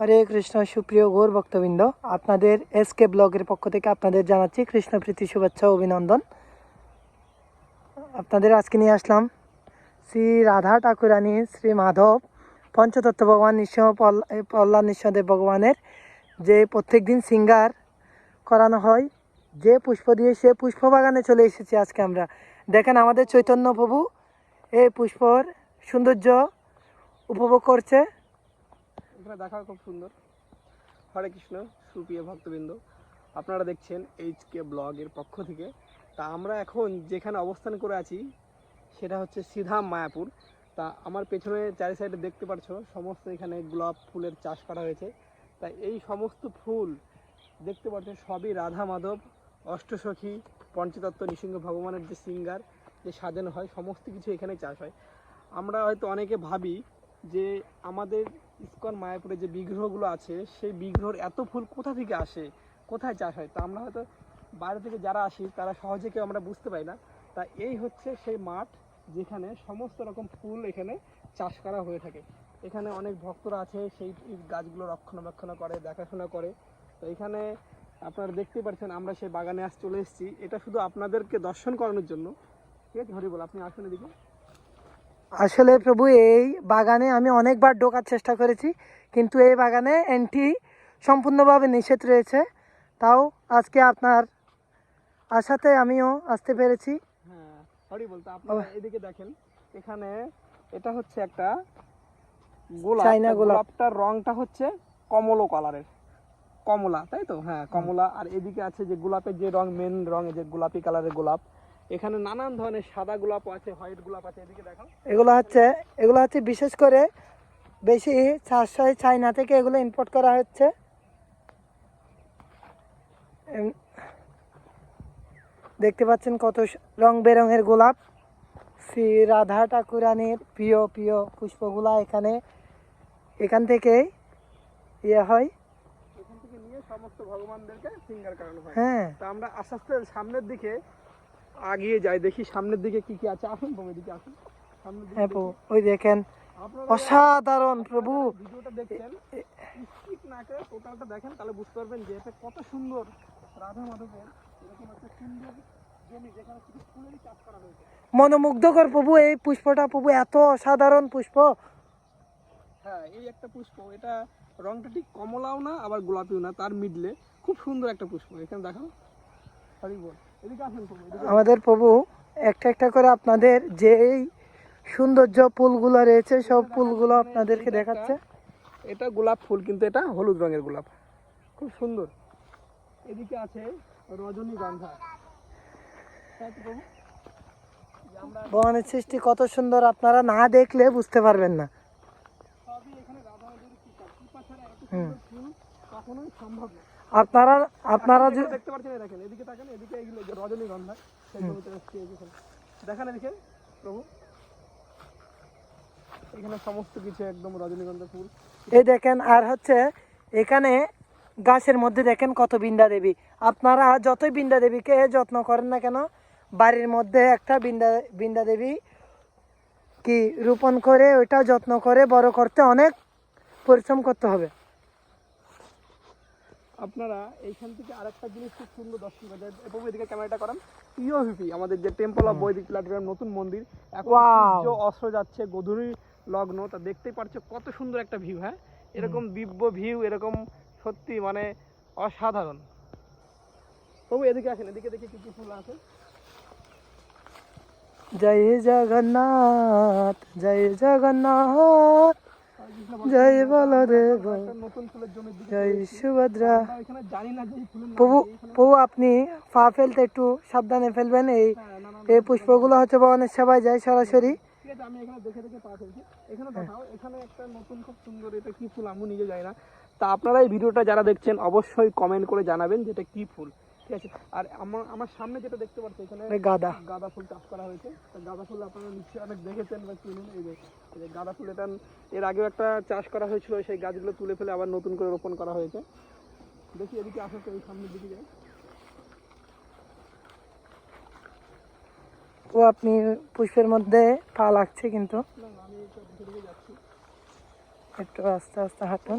হরে কৃষ্ণ সুপ্রিয় গৌর ভক্তবৃন্দ আপনাদের এস কে ব্লগের পক্ষ থেকে আপনাদের জানাচ্ছি কৃষ্ণপ্রীতি শুভেচ্ছা অভিনন্দন। আপনাদের আজকে নিয়ে আসলাম শ্রী রাধা ঠাকুরানী শ্রী মাধব পঞ্চতত্ত্ব ভগবান নৃসিংহ পল- এ, প্রহ্লাদ নৃসিংহদেব ভগবানের যে প্রত্যেক দিন সিঙ্গার করানো হয় যে পুষ্প দিয়ে সে পুষ্প বাগানে চলে এসেছি আজকে আমরা। দেখেন আমাদের চৈতন্য প্রভু এই পুষ্পর সৌন্দর্য উপভোগ করছে। এখানে দেখা খুব সুন্দর। হরে কৃষ্ণ, সুপ্রিয় ভক্তবৃন্দ, আপনারা দেখছেন এইচ কে ব্লগের পক্ষ থেকে। তা আমরা এখন যেখানে অবস্থান করে আছি, সেটা হচ্ছে সিধাম মায়াপুর। তা আমার পেছনে চারি সাইডে দেখতে পাচ্ছ, সমস্ত এখানে গোলাপ ফুলের চাষ করা হয়েছে। তা এই সমস্ত ফুল দেখতে পাচ্ছ, সবই রাধা মাধব, অষ্টসখী, পঞ্চতত্ত্ব, নৃসিংহ ভগবানের যে সিঙ্গার, যে সাজানো হয়, সমস্ত কিছু এখানে চাষ হয়। আমরা হয়তো অনেকে ভাবি যে আমাদের ইস্কন, মায়াপুরে যে বিগ্রহগুলো আছে, সেই বিগ্রহর এত ফুল কোথা থেকে আসে? কোথায় চাষ হয়? তা আমরা হয়তো বাইরে থেকে যারা আসি, তারা সহজে কেউ আমরা বুঝতে পারি না। তা এই হচ্ছে সেই মাঠ যেখানে সমস্ত রকম ফুল এখানে চাষ করা হয়ে থাকে। এখানে অনেক ভক্তরা আছে, সেই গাছগুলো রক্ষণাবেক্ষণ করে, দেখাশোনা করে। তো এখানে আপনারা দেখতে পাচ্ছেন, আমরা সেই বাগানে আজ চলে এসেছি। এটা শুধু আপনাদেরকে দর্শন করানোর জন্য। ঠিক আছে হরি বল আপনি আসুন এদিকে। আসলে প্রভু এই বাগানে আমি অনেকবার ঢোকার চেষ্টা করেছি কিন্তু এই বাগানে এন্ট্রি সম্পূর্ণভাবে নিষেধ রয়েছে। তাও আজকে আপনার আশাতে আমিও আসতে পেরেছি। হ্যাঁ সরি বলতে আপনারা এদিকে দেখেন এখানে এটা হচ্ছে একটা গোলাপ চাইনা গোলাপটার রংটা হচ্ছে কমলো কালারের। কমলা তাই তো? হ্যাঁ কমলা। আর এদিকে আছে যে গোলাপের যে রং মেন রং যে গোলাপি কালারের গোলাপ এখানে নানান ধরনের সাদা গোলাপ আছে হোয়াইট গোলাপ আছে এদিকে দেখো এগুলো হচ্ছে এগুলো হচ্ছে বিশেষ করে বেশি চাষ হয় চাইনা থেকে এগুলো ইম্পোর্ট করা হচ্ছে। দেখতে পাচ্ছেন কত রং বেরঙের গোলাপ। শ্রী রাধা ঠাকুরানীর প্রিয় প্রিয় পুষ্পগুলা এখানে এখান থেকে ইয়ে হয়। এখান থেকে নিয়ে সমস্ত ভগবানদেরকে সিঙ্গার হয়। হ্যাঁ। তা আমরা আস্তে আস্তে সামনের দিকে আগিয়ে যাই দেখি সামনের দিকে কি কি আছে। আসুন প্রভু এদিকে আসুন। হ্যাঁ ওই দেখেন অসাধারণ প্রভু। ভিডিওটা দেখছেন স্কিপ না করে টোটালটা দেখেন তাহলে বুঝতে পারবেন যে এটা কত সুন্দর। রাধা মাধবের এরকম একটা সুন্দর মনোমুগ্ধকর প্রভু এই পুষ্পটা প্রভু এত অসাধারণ পুষ্প। হ্যাঁ এই একটা পুষ্প এটা রংটা ঠিক কমলাও না আবার গোলাপিও না তার মিডলে। খুব সুন্দর একটা পুষ্প এখানে দেখাও সরি আমাদের প্রভু একটা একটা করে আপনাদের যে এই সৌন্দর্য ফুলগুলো রয়েছে সব ফুলগুলো আপনাদেরকে দেখাচ্ছে। এটা গোলাপ ফুল কিন্তু এটা হলুদ রঙের গোলাপ। খুব সুন্দর। এদিকে আছে রজনীগন্ধা। ভগবানের সৃষ্টি কত সুন্দর আপনারা না দেখলে বুঝতে পারবেন না। হুম। কখনোই সম্ভব না। আপনারা আপনারা যে দেখতে পাচ্ছেন দেখেন এদিকে তাকান এদিকে এগুলো যে রজনীগন্ধা। দেখেন এদিকে প্রভু। এখানে সমস্ত কিছু একদম রজনীগন্ধা ফুল। এই দেখেন আর হচ্ছে এখানে গাছের মধ্যে দেখেন কত বৃন্দা দেবী। আপনারা যতই বৃন্দা দেবীকে যত্ন করেন না কেন বাড়ির মধ্যে একটা বৃন্দা বৃন্দা দেবী কি রোপণ করে ওইটা যত্ন করে বড় করতে অনেক পরিশ্রম করতে হবে। আপনারা এইখান থেকে আরেকটা জিনিস খুব সুন্দর দর্শন করে প্রভু এদিকে ক্যামেরাটা করান। ইউভিপি আমাদের যে টেম্পল অফ বৈদিক প্ল্যাটফর্ম নতুন মন্দির। এখন অস্ত্র যাচ্ছে গধূলি লগ্ন তা দেখতেই পারছ কত সুন্দর একটা ভিউ হ্যাঁ? এরকম দিব্য ভিউ এরকম সত্যি মানে অসাধারণ। প্রভু এদিকে আসেন এদিকে দেখি কি কি ফুল আছে। জয় জগন্নাথ জয় জগন্নাথ। জয় দিকে জয় সুভদ্রা। প্রভু প্রভু, আপনি ফেলতে একটু সাবধানে ফেলবেন। এই এই পুষ্পগুলো হচ্ছে ভগবানের সেবায় যায় সরাসরি। একটা নতুন খুব সুন্দর এটা আমি নিজে না। তা আপনারা এই ভিডিওটা যারা দেখছেন, অবশ্যই কমেন্ট করে জানাবেন যেটা কি ফুল। ঠিক আছে। আর আমার আমার সামনে যেটা দেখতে পাচ্ছি এখানে এই গাদা। গাঁদা ফুল চাষ করা হয়েছে। গাঁদা ফুল আপনারা নিশ্চয়ই অনেক দেখেছেন বা চিনেন। এই যে গাঁদা ফুল এটা এর আগেও একটা চাষ করা হয়েছিল সেই গাছগুলো তুলে ফেলে আবার নতুন করে রোপণ করা হয়েছে। দেখি এদিকে আসো তো এই সামনের দিকে যাই। ও আপনি পুষ্পের মধ্যে পা লাগছে কিন্তু। না আমি যাচ্ছি। একটু আস্তে আস্তে হাঁটুন।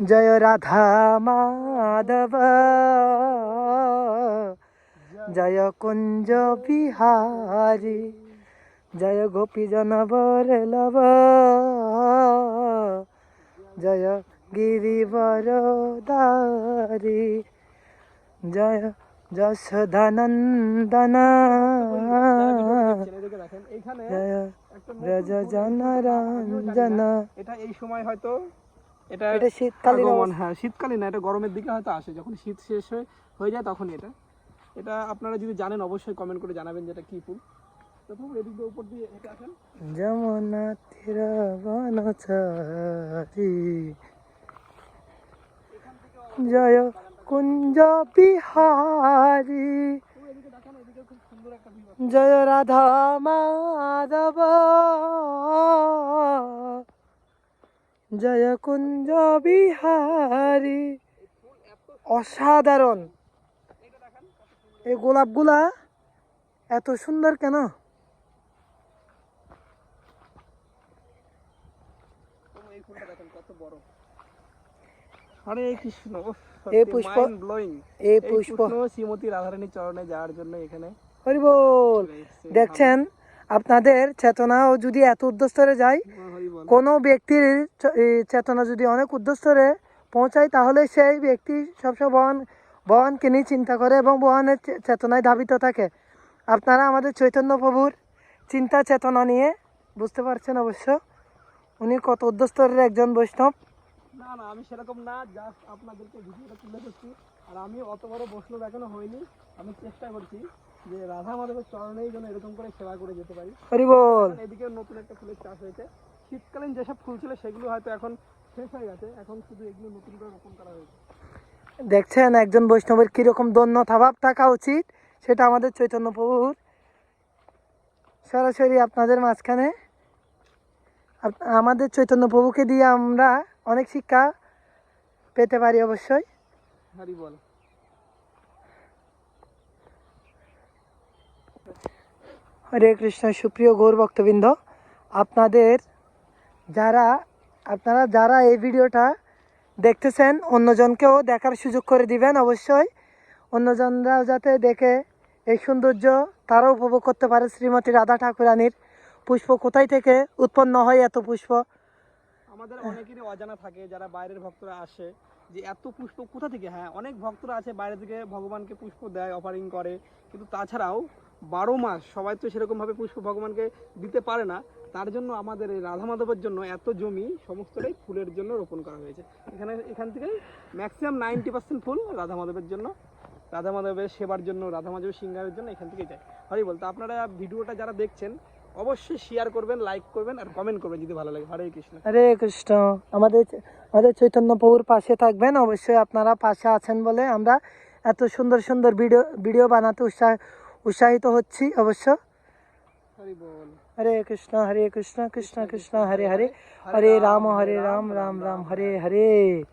জয় রাধা মাধব। জয় কুঞ্জ বিহারি। জয় গোপী জন বরলব জয় গিরিবর দারি। জয় যশোদানন্দন। এটা এই সময় হয়তো এটা এটা শীতকালীন হ্যাঁ শীতকালীন না এটা গরমের দিকে হয়তো আসে। যখন শীত শেষ হয়ে হয়ে যায় তখন এটা। এটা আপনারা যদি জানেন অবশ্যই কমেন্ট করে জানাবেন যে এটা কি ফুল। তো এদিক দিয়ে উপর দিয়ে হেঁটে আসেন। যমুনা তীর বনচারী জয় কুঞ্জ বিহারী। জয় রাধা মাধব। জয় কুঞ্জ বিহারী। অসাধারণ। এই গোলাপগুলা এত সুন্দর কেন? হরে কৃষ্ণ। এই পুষ্প- এই শ্রীমতী চরণে যাওয়ার জন্য এখানে হরি বল। দেখছেন? আপনাদের চেতনাও যদি এত উদ্দস্তরে যায় কোনো ব্যক্তির চেতনা যদি অনেক উদ্দস্তরে পৌঁছায় তাহলে সেই ব্যক্তি সবসময় ভগবান ভগবানকে নিয়ে চিন্তা করে এবং ভগবানের চে- চেতনায় ধাবিত থাকে। আপনারা আমাদের চৈতন্য প্রভুর চিন্তা চেতনা নিয়ে বুঝতে পারছেন অবশ্য? উনি কত উদ্দস্তরের একজন বৈষ্ণব। না না আমি সেরকম না জাস্ট আপনাদেরকে ভিডিওটা তুলে ধরছি। আর আমি অত বড় বৈষ্ণব এখনও হইনি আমি চেষ্টা করছি। যে রাধা মাধবের চরণেই যেন এরকম করে সেবা করে যেতে পারি। হরি বল। এদিকে নতুন একটা ফুলের চাষ হয়েছে। শীতকালীন যেসব ফুল ছিল সেগুলো হয়তো এখন শেষ হয়ে গেছে। এখন শুধু এগুলো নতুন করে রোপণ করা হয়েছে। দেখছেন একজন বৈষ্ণবের কীরকম দন্যতা ভাব থাকা উচিত সেটা আমাদের চৈতন্য প্রভুর। সরাসরি আপনাদের মাঝখানে। আমাদের চৈতন্য প্রভুকে দিয়ে আমরা অনেক শিক্ষা পেতে পারি অবশ্যই। হরি বল। হরে কৃষ্ণ, সুপ্রিয় গৌর ভক্তবৃন্দ, আপনাদের যারা, আপনারা যারা এই ভিডিওটা দেখতেছেন, অন্যজনকেও দেখার সুযোগ করে দিবেন অবশ্যই। অন্যজনরাও যাতে দেখে এই সৌন্দর্য তারাও উপভোগ করতে পারে শ্রীমতী রাধা ঠাকুরানীর পুষ্প কোথায় থেকে উৎপন্ন হয় এত পুষ্প? আমাদের অনেকেরই অজানা থাকে, যারা বাইরের ভক্তরা আসে, যে এত পুষ্প কোথা থেকে? হ্যাঁ অনেক ভক্তরা আছে বাইরে থেকে ভগবানকে পুষ্প দেয় অফারিং করে, কিন্তু তাছাড়াও বারো মাস সবাই তো সেরকম ভাবে পুষ্প ভগবানকে দিতে পারে না, তার জন্য আমাদের এই রাধা মাধবের জন্য এত জমি সমস্তটাই ফুলের জন্য রোপণ করা হয়েছে। এখানে, এখান থেকে ম্যাক্সিমাম নাইনটি পার্সেন্ট ফুল রাধা মাধবের জন্য, রাধা মাধবের সেবার জন্য, রাধা মাধবের সিঙ্গারের জন্য এখান থেকে যায়। হরি বলতে আপনারা ভিডিওটা যারা দেখছেন, অবশ্যই শেয়ার করবেন লাইক করবেন আর কমেন্ট করবেন যদি ভালো লাগে। হরে কৃষ্ণ। হরে কৃষ্ণ। আমাদের আমাদের চৈতন্য প্রভুর পাশে থাকবেন। অবশ্যই আপনারা পাশে আছেন বলে আমরা এত সুন্দর সুন্দর ভিডিও ভিডিও বানাতে উৎসাহ উৎসাহিত হচ্ছি অবশ্য হরি বল হরে কৃষ্ণ হরে কৃষ্ণ কৃষ্ণ কৃষ্ণ হরে হরে হরে রাম হরে রাম রাম রাম হরে হরে